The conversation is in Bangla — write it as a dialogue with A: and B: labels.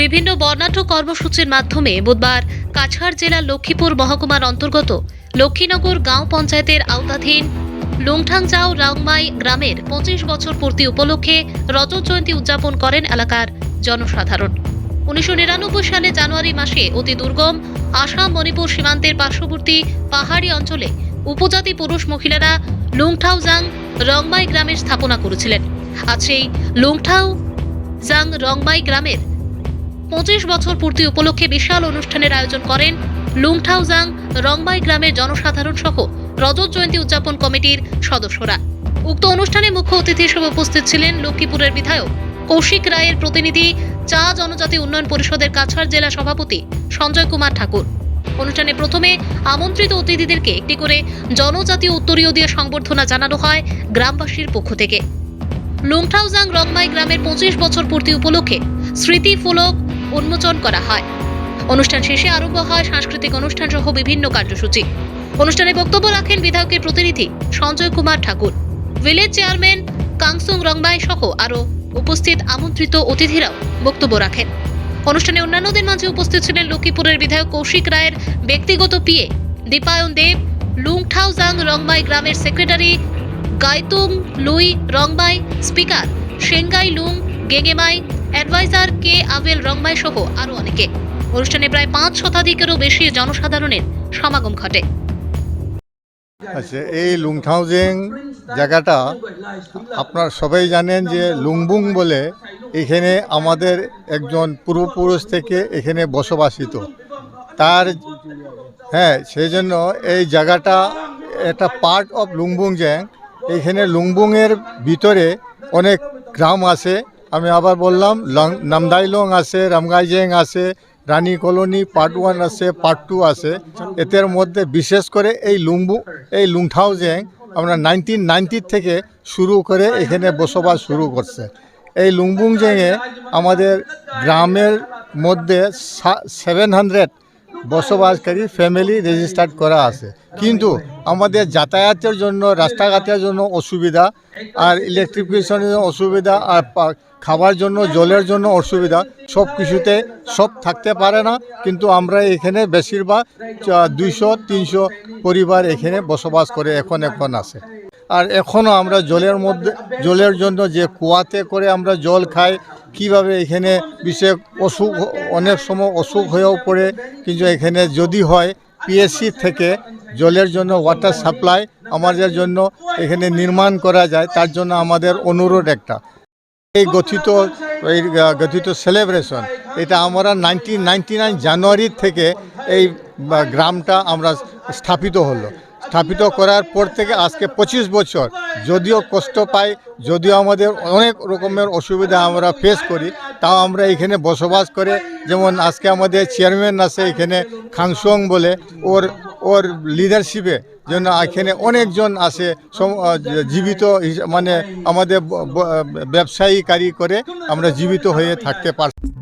A: বিভিন্ন বর্ণাঢ্য কর্মসূচির মাধ্যমে বুধবার কাছাড় জেলার লক্ষ্মীপুর মহকুমার অন্তর্গত লক্ষ্মীনগর গাঁও পঞ্চায়েতের আওতাধীন লুংঠাংজাও রাংমাই গ্রামের পঁচিশ বছর পূর্তি উপলক্ষে রজত জয়ন্তী উদযাপন করেন এলাকার জনসাধারণ। উনিশশো নিরানব্বই সালে জানুয়ারি মাসে অতি দুর্গম আসাম মণিপুর সীমান্তের পার্শ্ববর্তী পাহাড়ি অঞ্চলে উপজাতি পুরুষ মহিলারা লুংঠাউজাং রংমাই গ্রামের স্থাপনা করেছিলেন। আজ সেই লুংঠাউ জাং রংমাই গ্রামের পঁচিশ বছর পূর্তি উপলক্ষে বিশাল অনুষ্ঠানের আয়োজন করেন লুংঠাউজাং রংমাই গ্রামের জনসাধারণ সহ রজত জয়ন্তী উদযাপন কমিটির সদস্যরা। উক্ত অনুষ্ঠানে মুখ্য অতিথি হিসেবে উপস্থিত ছিলেন লক্ষ্মীপুরের বিধায়ক কৌশিক রায়ের প্রতিনিধি, চা জনজাতি উন্নয়ন পরিষদের কাছাড় জেলা সভাপতি সঞ্জয় কুমার ঠাকুর। অনুষ্ঠানে প্রথমে আমন্ত্রিত অতিথিদেরকে একটি করে জনজাতীয় উত্তরীয় দিয়ে সংবর্ধনা জানানো হয় গ্রামবাসীর পক্ষ থেকে। লুংঠাউজাং রংমাই গ্রামের পঁচিশ বছর পূর্তি উপলক্ষে স্মৃতি ফলক উন্মোচন করা হয়। অনুষ্ঠান শেষে আরম্ভ হয় সাংস্কৃতিক অনুষ্ঠান সহ বিভিন্ন কার্যসূচি। অনুষ্ঠানে বক্তব্য রাখেন বিধায়কের প্রতিনিধি সঞ্জয় কুমার ঠাকুর। ভিলেজ চেয়ারম্যান কাংসুং রংবাই সহ আরও উপস্থিত আমন্ত্রিত অতিথিরাও বক্তব্য রাখেন। অনুষ্ঠানে অন্যান্যদের মাঝে উপস্থিত ছিলেন লক্ষ্মীপুরের বিধায়ক কৌশিক রায়ের ব্যক্তিগত পিএ দীপায়ন দেব, লুংঠাউজাং রংবাই গ্রামের secretary Gaitung Lui Rongbai speaker Sengai Lung Gegemai adviser K Avel Rongmai সহ আরও অনেকে। অনুষ্ঠানে প্রায় পাঁচ শতাধিকেরও বেশি জনসাধারণের সমাগম ঘটে।
B: আচ্ছা এই লুংথাউজেং জায়গাটা আপনার সবাই জানেন যে লুংবুং বলে এখানে আমাদের একজন পূর্বপুরুষ থেকে এখানে বসবাসিত। তার হ্যাঁ সেই জন্য এই জায়গাটা একটা পার্ট অফ লুংবুং জ্যাং এখানে লুংবুংয়ের ভিতরে অনেক গ্রাম আছে। আমি আবার বললাম, লং- নামদাইলং আছে রামগাইজেং আছে, রানী কলোনি পার্ট ওয়ান আছে পার্ট টু আছে। এদের মধ্যে বিশেষ করে এই লুংবু, এই লুংঠাও জ্যাং আমরা নাইনটিন নাইনটির থেকে শুরু করে এখানে বসবাস শুরু করছে। এই লুংবুং জ্যাংয়ে আমাদের গ্রামের মধ্যে সেভেন হান্ড্রেড বসবাসকারী ফ্যামিলি রেজিস্টার্ড করা আছে। কিন্তু আমাদের যাতায়াতের জন্য, রাস্তাঘাটের জন্য অসুবিধা, আর ইলেকট্রিফিকেশনের জন্য অসুবিধা, আর খাবার জন্য, জলের জন্য অসুবিধা সব কিছুতে সব থাকতে পারে না। কিন্তু আমরা এখানে বেশিরভাগ দুইশো, তিনশো পরিবার এখানে বসবাস করে, এখন এখন আছে। আর এখনও আমরা জলের মধ্যে, জলের জন্য যে কুয়াতে করে আমরা জল খাই, কীভাবে এখানে বিশেষ অসুখ, অনেক সময় অসুখ হয়েও পড়ে, কিন্তু এখানে যদি হয় পিএসসি থেকে জলের জন্য ওয়াটার সাপ্লাই আমাদের জন্য এখানে নির্মাণ করা যায়, তার জন্য আমাদের অনুরোধ একটা। এই গঠিত এই গঠিত সেলিব্রেশন এটা আমরা নাইনটিন নাইনটি নাইন জানুয়ারির থেকে এই গ্রামটা আমরা স্থাপিত হলো। স্থাপিত করার পর থেকে আজকে পঁচিশ বছর, যদিও কষ্ট পাই, যদিও আমাদের অনেক রকমের অসুবিধা আমরা ফেস করি, তাও আমরা এখানে বসবাস করে, যেমন আজকে আমাদের চেয়ারম্যান আছে এখানে খাংসং বলে, ওর ওর লিডারশিপে জন্য এখানে অনেকজন আসে জীবিত মানে আমাদের ব্যবসায়ী কারি করে আমরা জীবিত হয়ে থাকতে পারছি